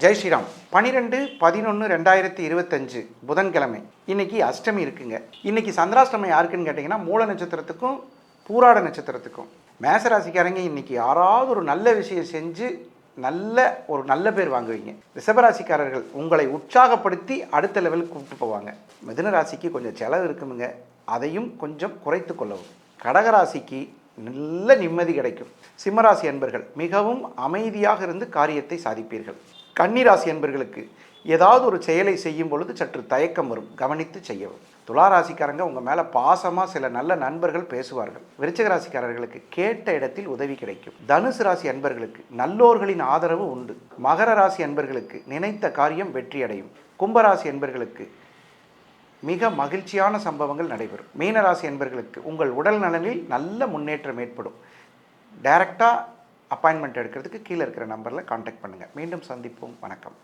ஜெய் ஸ்ரீராம். பனிரெண்டு பதினொன்று ரெண்டாயிரத்தி இருபத்தஞ்சு புதன்கிழமை. இன்னைக்கு அஷ்டமி இருக்குங்க. இன்னைக்கு சந்திராஷ்டமம் யாருக்குன்னு கேட்டிங்கன்னா மூல நட்சத்திரத்துக்கும் பூராட நட்சத்திரத்துக்கும். மேசராசிக்காரங்க இன்னைக்கு யாராவது ஒரு நல்ல விஷயம் செஞ்சு நல்ல ஒரு நல்ல பேர் வாங்குவீங்க. ரிஷபராசிக்காரர்கள் உங்களை உற்சாகப்படுத்தி அடுத்த லெவலுக்கு கூப்பிட்டு போவாங்க. மிதுன ராசிக்கு கொஞ்சம் செலவு இருக்குமுங்க. அதையும் கொஞ்சம் குறைத்து கொள்ளவும். கடகராசிக்கு நல்ல நிம்மதி கிடைக்கும். சிம்மராசி அன்பர்கள் மிகவும் அமைதியாக இருந்து காரியத்தை சாதிப்பீர்கள். கன்னிராசி என்பர்களுக்கு ஏதாவது ஒரு செயலை செய்யும் பொழுது சற்று தயக்கம் வரும் கவனித்து செய்யவும் துளாராசிக்காரங்க உங்கள் மேலே பாசமாக சில நல்ல நண்பர்கள் பேசுவார்கள். விருச்சிக ராசிக்காரர்களுக்கு கேட்ட இடத்தில் உதவி கிடைக்கும். தனுசு ராசி அன்பர்களுக்கு நல்லோர்களின் ஆதரவு உண்டு. மகர ராசி அன்பர்களுக்கு நினைத்த காரியம் வெற்றியடையும் கும்பராசி அன்பர்களுக்கு மிக மகிழ்ச்சியான சம்பவங்கள் நடைபெறும். மீனராசி என்பர்களுக்கு உங்கள் உடல் நலனில் நல்ல முன்னேற்றம் ஏற்படும். டைரக்டாக அப்பாயின்மெண்ட் எடுக்கிறதுக்கு கீழே இருக்கிற நம்பரில் காண்டாக்ட் பண்ணுங்கள் மீண்டும் சந்திப்போம். வணக்கம்.